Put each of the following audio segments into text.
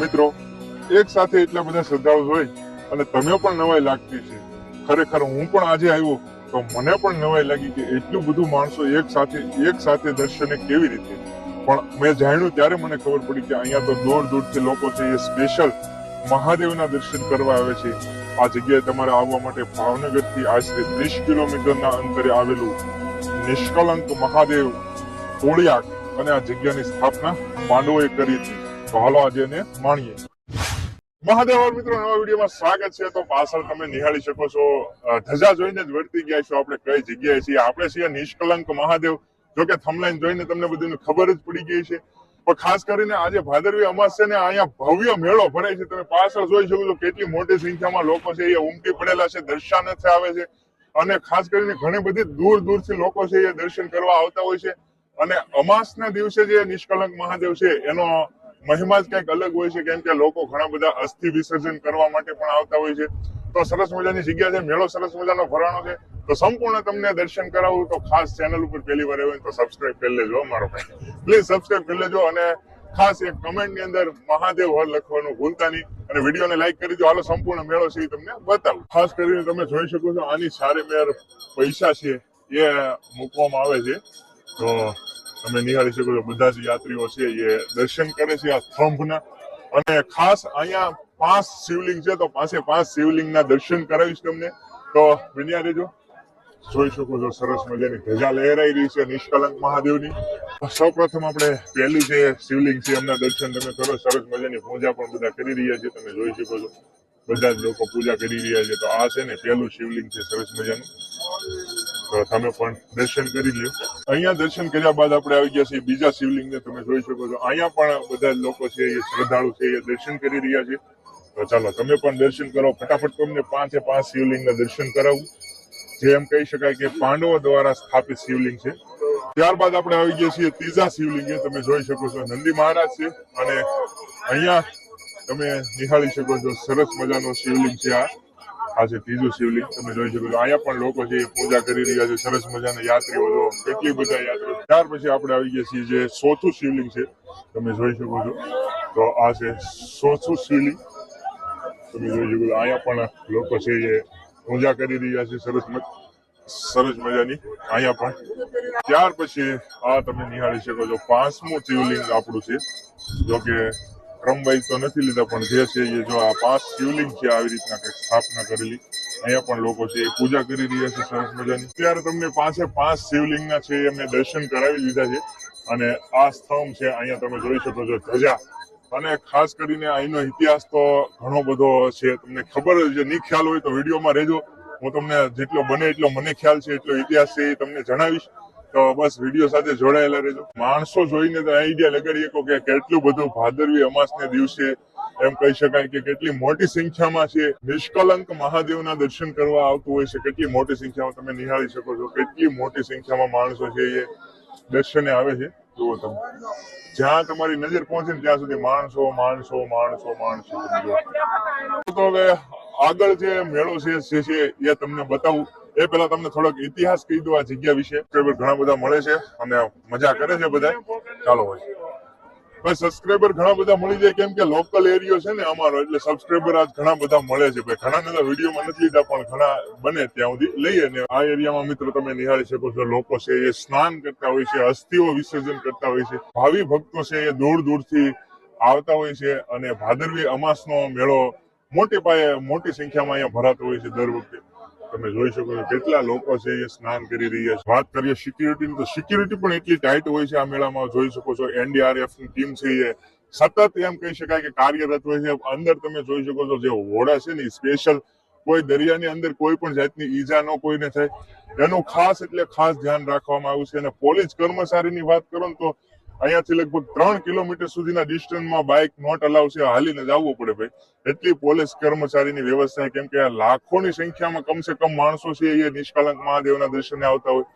મિત્રો, એક સાથે એટલા બધા શ્રદ્ધાળુ હોય અને તમે પણ નવાઈ લાગતી છે ખરેખર હું પણ આજે આવ્યો તો મને પણ નવાઈ લાગી કે એટલું બધું માણસો એક સાથે એક સાથે દર્શને કેવી રીતે? પણ મેં જાણ્યું ત્યારે મને ખબર પડી કે અહીંયા તો દૂર દૂરથી લોકો છે, એ સ્પેશિયલ મહાદેવના દર્શન કરવા આવે છે. આ જગ્યાએ તમારે આવવા માટે ભાવનગરથી આશરે ત્રીસ કિલોમીટરના અંતરે આવેલું નિષ્કલંક મહાદેવ કોળિયાક અને આ જગ્યાની સ્થાપના માંડવોએ કરી હતી. તો હાલો આજે માણીએ. મહાદેવ મિત્રો, નવા વિડીયોમાં સ્વાગત છે. તો પાછળ તમે નિહાળી શકો છો. ધજા જોઈને જ વર્તી ગયા છો આપણે કઈ જગ્યાએ છીએ. આપણે છીએ નિષ્કલંક મહાદેવ. જો કે થમલાઈન જોઈને તમને બધીની ખબર જ પડી ગઈ છે. પણ ખાસ કરીને આજે ભાદરવી અમાસ છે ને અહીંયા ભવ્ય મેળો ભરાય છે. તમે પાછળ જોઈ શકો છો કેટલી મોટી સંખ્યામાં લોકો છે. એ ઉમટી પડેલા છે, દર્શનાર્થે આવે છે. અને ખાસ કરીને ઘણી બધી દૂર દૂરથી લોકો છે એ દર્શન કરવા આવતા હોય છે. અને અમાસના દિવસે જે નિષ્કલંક મહાદેવ છે, એનો મહિમા જ કંઈક અલગ હોય છે, કેમ કે લોકો ઘણા બધા અસ્થિ વિસર્જન કરવા માટે પણ આવતા હોય છે. તો સરસ મજાની જગ્યા છે, મેળો સરસ મજાનો ભરાણો છે. તો સંપૂર્ણ તમને દર્શન કરાવું, તો ખાસ ચેનલ ઉપર પહેલી વાર આવ્યો તો સબસ્ક્રાઇબ કરી લેજો મારો પ્લીઝ સબસ્ક્રાઇબ કરી લેજો અને ખાસ એક કમેન્ટની અંદર મહાદેવ હર લખવાનું ભૂલતા નહીં. અને વિડીયોને લાઈક કરી દો. હાલો, સંપૂર્ણ મેળો છે તમને બતાવું. ખાસ કરીને તમે જોઈ શકો છો, આની સારી મેર પૈસા છે, એ મૂકવામાં આવે છે. તો તમે નિહાળી શકો છો. બધા જ યાત્રીઓ છે એ દર્શન કરે છે આ સ્તંભના. અને ખાસ અહીંયા પાંચ શિવલિંગ છે, તો પાસે પાંચ શિવલિંગના દર્શન કરાવીશ તમને. તો બન્યા રહેજો જોઈ શકો છો, સરસ મજાની ધજા લહેરાઈ રહી છે નિષ્કલંક મહાદેવની. સૌ પ્રથમ આપણે પહેલું જે શિવલિંગ છે, એમના દર્શન તમે કરો. સરસ મજાની પૂજા પણ બધા કરી રહ્યા છે, તમે જોઈ શકો છો. બધા જ લોકો પૂજા કરી રહ્યા છે. તો આ છે ને પહેલું શિવલિંગ છે, સરસ મજાનું. તમે પણ દર્શન કરી લ્યો. અહીંયા દર્શન કર્યા બાદ આપણે આવી ગયા છીએ બીજા શિવલિંગને તમે જોઈ શકો છો. અહીંયા પણ બધા લોકો છે એ શ્રદ્ધાળુ છે એ દર્શન કરી રહ્યા છે. તો ચાલો, તમે પણ દર્શન કરો. ફટાફટ તમને પાંચે પાંચ શિવલિંગના દર્શન કરાવું. જે એમ કહી શકાય કે પાંડવો દ્વારા સ્થાપિત શિવલિંગ છે. ત્યારબાદ આપણે આવી ગયા છીએ ત્રીજા શિવલિંગે. તમે જોઈ શકો છો નંદી મહારાજ છે અને અહીંયા તમે નિહાળી શકો છો. સરસ મજાનો શિવલિંગ છે આ. આ છે ત્રીજું શિવલિંગ તમે જોઈ શકો છો. અહીંયા પણ લોકો છે પૂજા કરી રહ્યા છે, સરસ મજાના યાત્રીઓ જો, કેટલી બધા યાત્રીઓ. ત્યાર પછી આપણે આવી ગયા છીએ જે ચોથું શિવલિંગ છે, તમે જોઈ શકો છો. તો આ છે ચોથું શિવલિંગ. તમે જોઈ શકો છો, અહીંયા પણ લોકો છે એ પૂજા કરી રહ્યા છે, સરસ સરસ મજાની અહીંયા પણ. ત્યાર પછી આ તમે નિહાળી શકો છો, પાંચમું શિવલિંગ આપણું છે જો કે ક્રમવાઇઝ તો નથી લીધા, પણ જે છે એ જો આ પાંચ શિવલિંગ છે આવી રીતના કંઈક સ્થાપના કરેલી. અહીંયા પણ લોકો છે એ પૂજા કરી રહ્યા છે સરસ મજાની. ત્યારે તમને પાંચે પાંચ શિવલિંગના છે એ દર્શન કરાવી લીધા છે. અને આ સ્તંભ છે, અહીંયા તમે જોઈ શકો છો ધજા. અને ખાસ કરીને અહીંનો ઇતિહાસ તો ઘણો બધો છે. તમને ખબર જે નહીં ખ્યાલ હોય તો વિડીયોમાં રહેજો. હું તમને જેટલો બને એટલો મને ખ્યાલ છે, એટલો ઇતિહાસ છે એ તમને જણાવીશ. તો બસ વીડિયો સાથે જોડાયેલા રહેજો. માણસો જોઈને તો આઈડિયા લગાડી શકો કે કેટલું બધું ભાદરવી અમાસને દિવસે એમ કહી શકાય કે કેટલી મોટી સંખ્યામાં છે. નિષ્કલંક મહાદેવના દર્શન કરવા આવતું હોય છે. કેટલી મોટી સંખ્યામાં તમે નિહાળી શકો છો. કેટલી મોટી સંખ્યામાં માણસો છે એ દર્શને આવે છે. જુઓ તમે. જ્યાં તમારી નજર પહોંચે ને ત્યાં સુધી માણસો માણસો માણસો માણસો. તો હવે આગળ જે મેળો છે એ તમને બતાવું. એ પહેલા તમને થોડોક ઇતિહાસ કહી દઉં આ જગ્યા વિશે. ઘણા બધા મળે છે, અને મજા કરે છે બધા ચાલો હોય. ભાઈ સબસ્ક્રાઈબર ઘણા બધા મળી જાય, કેમ કે લોકલ એરિયો છે ને અમારો, એટલે સબસ્ક્રાઈબર આજ ઘણા બધા મળે છે. ભાઈ ઘણા બધા વિડીયોમાં નથી લીધા, પણ ઘણા બને ત્યાં સુધી લઈએ ને આ એરિયામાં મિત્રો તમે નિહાળી શકો છો. લોકો છે એ સ્નાન કરતા હોય છે અસ્થિઓ વિસર્જન કરતા હોય છે. ભાવિ ભક્તો છે એ દૂર દૂરથી આવતા હોય છે અને ભાદરવી અમાસનો મેળો મોટી પાયે મોટી સંખ્યામાં અહીંયા ભરાતો હોય છે દર વખતે. તમે જોઈ શકો છો કેટલા લોકો છે એ સ્નાન કરી રહ્યા છે. વાત કરીએ સિક્યુરિટીની તો સિક્યુરિટી પણ એટલી ટાઈટ હોય છે આ મેળામાં. જોઈ શકો છો એનડીઆરએફની ટીમ છે એ. સતત એમ કહી શકાય કે કાર્યરત હોય છે. અંદર તમે જોઈ શકો છો જે હોડા છે ને સ્પેશિયલ કોઈ દરિયાની અંદર કોઈ પણ જાતની ઈજા ન કોઈને થાય. એનું ખાસ એટલે ખાસ ધ્યાન રાખવામાં આવ્યું છે. અને પોલીસ કર્મચારીની વાત કરો ને તો અહીંયાથી લગભગ ત્રણ કિલોમીટર સુધીના ડિસ્ટન્સમાં બાઇક નોટ અલાવ છે. હાલીને જવું પડે ભાઈ. એટલી પોલીસ કર્મચારીની વ્યવસ્થા, કેમ કે લાખોની સંખ્યામાં કમસે કમ માણસો છે એ નિષ્કલંક મહાદેવના દર્શને આવતા હોય.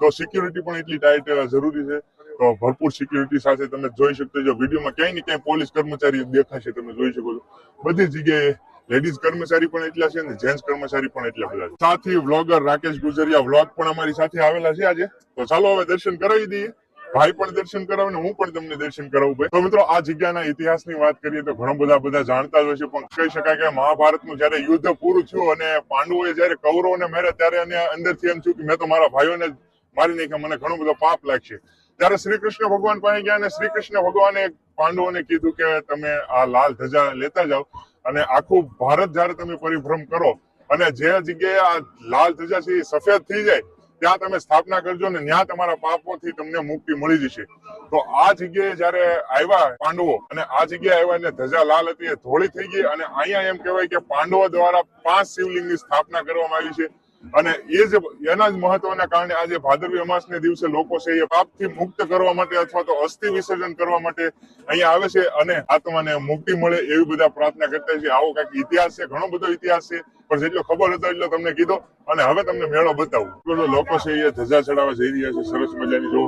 તો સિક્યુરિટી પણ એટલી ટાઈટ જરૂરી છે. તો ભરપૂર સિક્યુરિટી સાથે તમે જોઈ શકતો છો વિડીયોમાં ક્યાંય ને ક્યાંય પોલીસ કર્મચારી દેખાશે, તમે જોઈ શકો છો. બધી જગ્યાએ લેડીઝ કર્મચારી પણ એટલા છે અને જેન્ટ્સ કર્મચારી પણ એટલા બધા છે. સાથી વ્લોગર રાકેશ ગુજરિયા વ્લોગ પણ અમારી સાથે આવેલા છે આજે. તો ચાલો હવે દર્શન કરાવી દઈએ. ભાઈ પણ દર્શન કરાવે ને હું પણ તમને દર્શન કરાવું ભાઈ. તો મિત્રો, આ જગ્યાના ઇતિહાસની વાત કરીએ તો ઘણો બધા બધા જાણતા જ હોય પણ કહી શકાય કે મહાભારતનું જયારે યુદ્ધ પૂરું થયું અને પાંડવોએ જયારે કૌરવને મેર્યા ત્યારે અને અંદરથી એમ થયું કે મેં તો મારા ભાઈઓને મારી નાખ્યા, મને ઘણો બધો પાપ લાગશે. ત્યારે શ્રી કૃષ્ણ ભગવાન પાસે ગયા અને શ્રી કૃષ્ણ ભગવાને પાંડવોને કીધું કે તમે આ લાલ ધજા લેતા જાઓ અને આખું ભારત જયારે તમે પરિભ્રમ કરો અને જે જગ્યાએ આ લાલ ધજા છે એ સફેદ થઈ જાય ત્યાં તમે સ્થાપના કરજો ને ત્યાં તમારા પાપોથી તમને મુક્તિ મળી જશે. તો આ જગ્યાએ જયારે આવ્યા પાંડવો અને આ જગ્યાએ આવ્યા ને ધજા લાલ હતી, એ ધોળી થઈ ગઈ અને અહીંયા એમ કહેવાય કે પાંડવો દ્વારા પાંચ શિવલિંગની સ્થાપના કરવામાં આવી છે. અને એ જ એના જ મહત્વના કારણે આજે ભાદરવી અમાસને દિવસે લોકો છે એ પાપથી મુક્ત કરવા માટે અથવા તો અસ્થિ વિસર્જન કરવા માટે અહીંયા આવે છે અને આત્માને મુક્તિ મળે એવી બધા પ્રાર્થના કરતા છે. આવો કંઈક ઇતિહાસ છે, ઘણો બધો ઇતિહાસ છે, પણ જેટલો ખબર હતો એટલો તમને કીધો અને હવે તમને મેળો બતાવું. બધો લોકો છે એ ધજા ચડાવવા જઈ રહ્યા છે, સરસ મજાની જો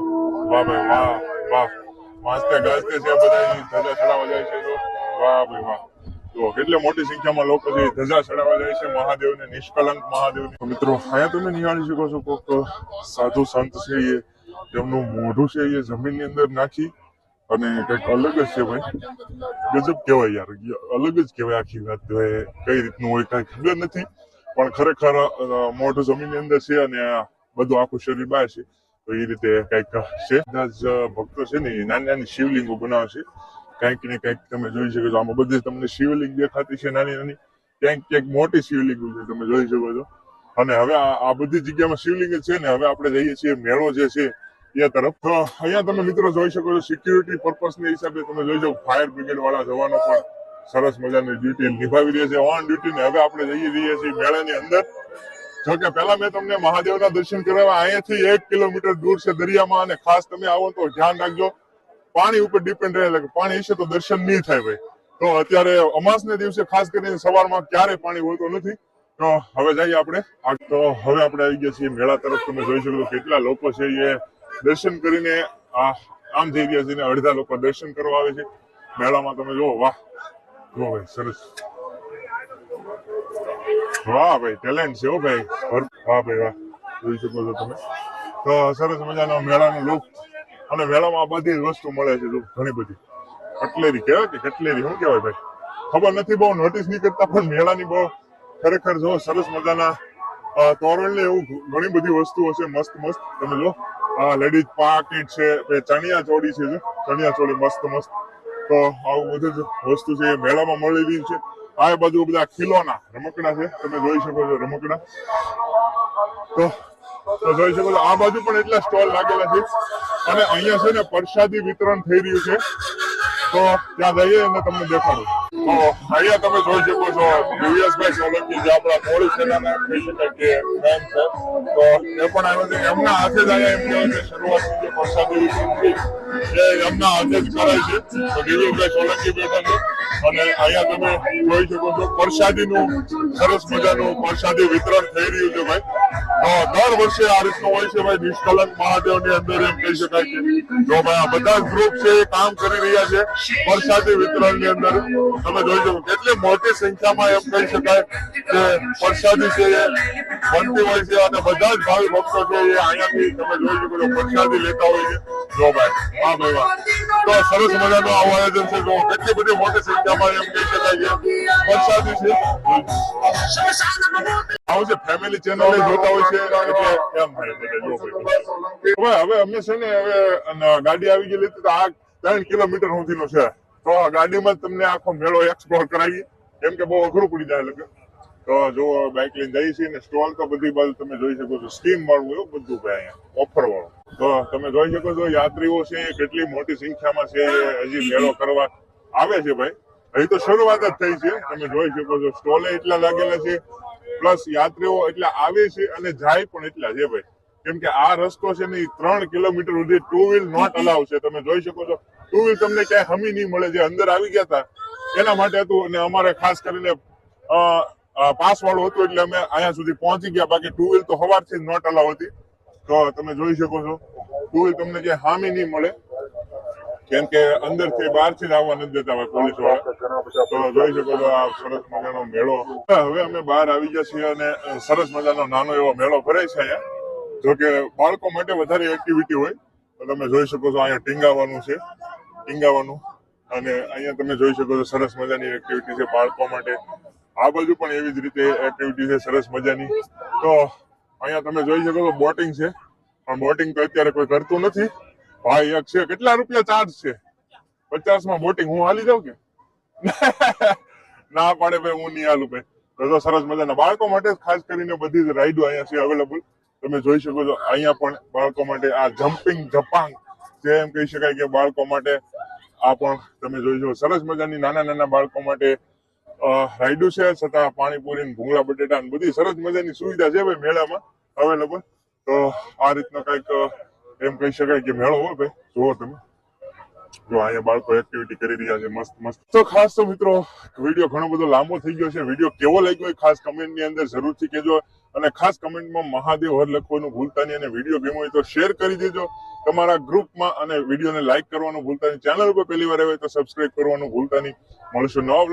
વાહ ભાઈ વાહ વાહ. વાંચતે ગાજતે છે બધા ધજા ચડાવવા જાય છે વાહ ભાઈ વાહ. તો કેટલી મોટી સંખ્યામાં લોકો જે ધજા ચડાવવા જાય છે, મહાદેવને, નિષ્કલંક મહાદેવને. મિત્રો, અહીંયા તમે નિહાળી શકો છો કોઈક સાધુ સંત છે એ એમનું મોઢું છે એ જમીનની અંદર નાખી અને કંઈક અલગ જ છે ભાઈ, ગજબ કહેવાય યાર, અલગ જ કહેવાય આખી વાત કઈ રીતનું હોય કઈ ખબર નથી, પણ ખરેખર મોઢું જમીનની અંદર છે અને બધું આખું શરીર બહાર છે, તો એ રીતે કંઈક છે. બધા જ ભક્તો છે ને નાની નાની શિવલિંગો બનાવે છે કંઈક ને કંઈક તમે જોઈ શકો છો. આમાં બધી તમને શિવલિંગ દેખાતી છે નાની નાની. ક્યાંક ક્યાંક મોટી શિવલિંગ છે, તમે જોઈ શકો છો. અને હવે આ બધી જગ્યામાં શિવલિંગ છે ને હવે આપણે જઈએ છીએ મેળો જે છે એ તરફ. અહીંયા તમે મિત્રો જોઈ શકો છો સિક્યુરિટી પર્પઝની હિસાબે તમે જોઈ શકો ફાયર બ્રિગેડ વાળા જવાનો પણ સરસ મજાની ડ્યુટી નિભાવી રહ્યા છે. ઓન ડ્યુટી ને હવે આપણે જઈ રહ્યા છીએ મેળાની અંદર. જો કે પહેલા મેં તમને મહાદેવના દર્શન કરાવ્યા. અહીંયાથી એક કિલોમીટર દૂર છે દરિયામાં અને ખાસ તમે આવો તો ધ્યાન રાખજો. પાણી ઉપર ડિપેન્ડ રહે, એટલે કે પાણી હશે તો દર્શન નહીં થાય ભાઈ. તો અત્યારે અમાસને દિવસે ખાસ કરીને સવારમાં ક્યારે પાણી હોતું નથી. તો હવે જઈએ આપણે. તો હવે આપણે આવી ગયા છીએ મેળા તરફ. તમે જોઈ શકો કેટલા લોકો છે એ દર્શન કરીને આમ થઈ ગયા છે અડધા લોકો દર્શન કરવા આવે છે. મેળામાં તમે જુઓ, વાહ. જુઓ ભાઈ, સરસ. વાહ ભાઈ ટેલેન્ટ છે હો ભાઈ. વાહ ભાઈ, વાહ. જોઈ શકો છો તમે. તો સરસ મજાનો મેળાનો લુક અને મેળામાં બધી વસ્તુ મળે છે ઘણી બધી. કટલેરી કહેવાય કે કટલેરી, શું કહેવાય ભાઈ? ખબર નથી બહુ નોટિસ નહીં કરતા, પણ મેળાની બહુ ખરેખર જો સરસ મજાના તોરણ ને એવું ઘણી બધી વસ્તુઓ છે, મસ્ત મસ્ત. તમે જો લેડીઝ પાકીટ છે ચણિયા ચોળી છે ચણિયા ચોળી મસ્ત મસ્ત. તો આવું બધું વસ્તુ છે, એ મેળામાં મળી રહી છે. આ બાજુ બધા ખીલોના, રમકડા છે, તમે જોઈ શકો છો રમકડા. તો તો જોઈ શકો છો, આ બાજુ પણ એટલા સ્ટોલ લાગેલા છે. અને અહીંયા છે ને પ્રસાદી વિતરણ થઈ રહ્યું છે. તો ત્યાં જઈએ અને તમને દેખાડું. તો અહીંયા તમે જોઈ શકો છો, દિવ્યાસભાઈ સોલંકી જે આપણા મોડી સેનાના કહી શકાય કે મેન છે. તો એ પણ આવ્યો છે. એમના હાથે જ અહીંયા એમ કહેવાય કે શરૂઆતની જે પ્રસાદી વિતરણ થઈ એ એમના હાથે જ કરાય છે. તો દિવ્યેશભાઈ સોલંકી બેઠા છે. અને અહીંયા તમે જોઈ શકો છો, પ્રસાદીનું સરસ મજાનું પ્રસાદી વિતરણ થઈ રહ્યું છે ભાઈ. દર વર્ષે આ રીતનું હોય છે ભાઈ નિષ્કલંક મહાદેવની અંદર એમ કહી શકાય કે જો ભાઈ આ બધા ગ્રુપ છે એ કામ કરી રહ્યા છે પ્રસાદી વિતરણની અંદર. તમે જોઈ શકો કેટલી મોટી સંખ્યામાં એમ કહી શકાય કે પ્રસાદી છે એ બનતી હોય છે અને બધા જ ભાવિ ભક્તો છે એ અહીંયાથી તમે જોઈ શકો છો પ્રસાદી લેતા હોય છે. જો ભાઈ હા ભાઈ વાહ. તો સરસ મજાનું આવું આયોજન છે. જો કેટલી બધી મોટી સંખ્યામાં એમ કહી શકાય કે વરસાદી છે. આવું છે ફેમિલી ચેનલ જોતા હોય છે એટલે એમ થાય બધા જો હવે હવે અમે છે ને હવે ગાડી આવી ગયેલી તો આ ત્રણ કિલોમીટર સુધીનો છે. તો ગાડીમાં તમને આખો મેળો એક્સપ્લોર કરાવીએ. કેમ કે બહુ અઘરું પડી જાય એટલે તો જો બાઇક લઈને જઈએ છીએ ને સ્ટોલ તો બધી બાજુ તમે જોઈ શકો છો. સ્કીમ વાળું એવું બધું ભાઈ અહીંયા ઓફર વાળું. તો તમે જોઈ શકો છો યાત્રીઓ છે કેટલી મોટી સંખ્યામાં છે હજી મેળો કરવા આવે છે ભાઈ. અહીં તો શરૂઆત જ થઈ છે. તમે જોઈ શકો છો સ્ટોલે એટલા લાગેલા છે પ્લસ યાત્રીઓ એટલા આવે છે અને જાય પણ એટલા છે ભાઈ. કેમ કે આ રસ્તો છે ને ત્રણ કિલોમીટર સુધી ટુ વ્હીલ નોટ અલાવ છે. તમે જોઈ શકો છો. ટુ વ્હીલ તમને ક્યાંય હમી નહીં મળે. જે અંદર આવી ગયા હતા એના માટે હતું અને અમારે ખાસ કરીને પાસ વાળું હતું એટલે અમે અહીંયા સુધી પહોંચી ગયા. બાકી ટુ વ્હીલ તો સવારથી નોટ અલાવ હતી. તો તમે જોઈ શકો છો. ટુ વ્હીલ તમને ક્યાંય હામી નહીં મળે. કેમ કે અંદરથી બહારથી આવવા દેતા હોય પોલીસવાળા. જોઈ શકો છો આ સરસ મજાનો મેળો. હવે અમે બહાર આવી ગયા છીએ અને સરસ મજાનો નાનો એવો મેળો ભરે છે અહીંયા. જો કે બાળકો માટે વધારે એક્ટિવિટી હોય, તો તમે જોઈ શકો છો અહીંયા ટીંગાવાનું છે. ટીંગાવાનું. અને અહીંયા તમે જોઈ શકો છો સરસ મજાની એક્ટિવિટી છે બાળકો માટે. આ બાજુ પણ એવી જ રીતે એક્ટિવિટી છે સરસ મજાની. તો અહીંયા તમે જોઈ શકો છો બોટિંગ છે. પણ બોટિંગ તો અત્યારે કોઈ કરતું નથી. ભાઈ છે. કેટલા રૂપિયા ચાર્જ છે? પચાસમાં બોટિંગ હું હાલી જાઉં કે? ના પાડે ભાઈ, હું નહીં હાલું ભાઈ. સરસ મજાના. બાળકો માટે ખાસ કરીને બધી રાઈડો અહીંયા છે અવેલેબલ તમે જોઈ શકો છો, અહીંયા પણ બાળકો માટે આ જમ્પિંગ જપાંગ જે એમ કહી શકાય કે બાળકો માટે આ પણ તમે જોઈ શકો. સરસ મજાની નાના નાના બાળકો માટે રાઈડો છે, છતાં પાણીપુરી ને ભૂંગળા, બટેટા ને બધી સરસ મજાની સુવિધા છે ભાઈ મેળામાં અવેલેબલ તો આ રીતનો કંઈક એમ કહી શકાય કે મેળો હોય ભાઈ. જોવો તમે. જો અહીંયા બાળકો એક્ટિવિટી કરી રહ્યા છે, મસ્ત મસ્ત. તો ખાસ તો મિત્રો વીડિયો ઘણો બધો લાંબો થઈ ગયો છે. વીડિયો કેવો લાગ્યો એ ખાસ કમેન્ટની અંદર જરૂરથી કહેજો. અને ખાસ કમેન્ટમાં મહાદેવ હર લખવાનું ભૂલતા નહીં. અને વીડિયો ગમ્યો હોય તો શેર કરી દેજો. તમારા ગ્રુપમાં અને વિડીયોને લાઇક કરવાનું ભૂલતા નહીં. ચેનલ ઉપર પહેલી વાર આવે તો સબસ્ક્રાઇબ કરવાનું ભૂલતા નહીં. મળશું નવા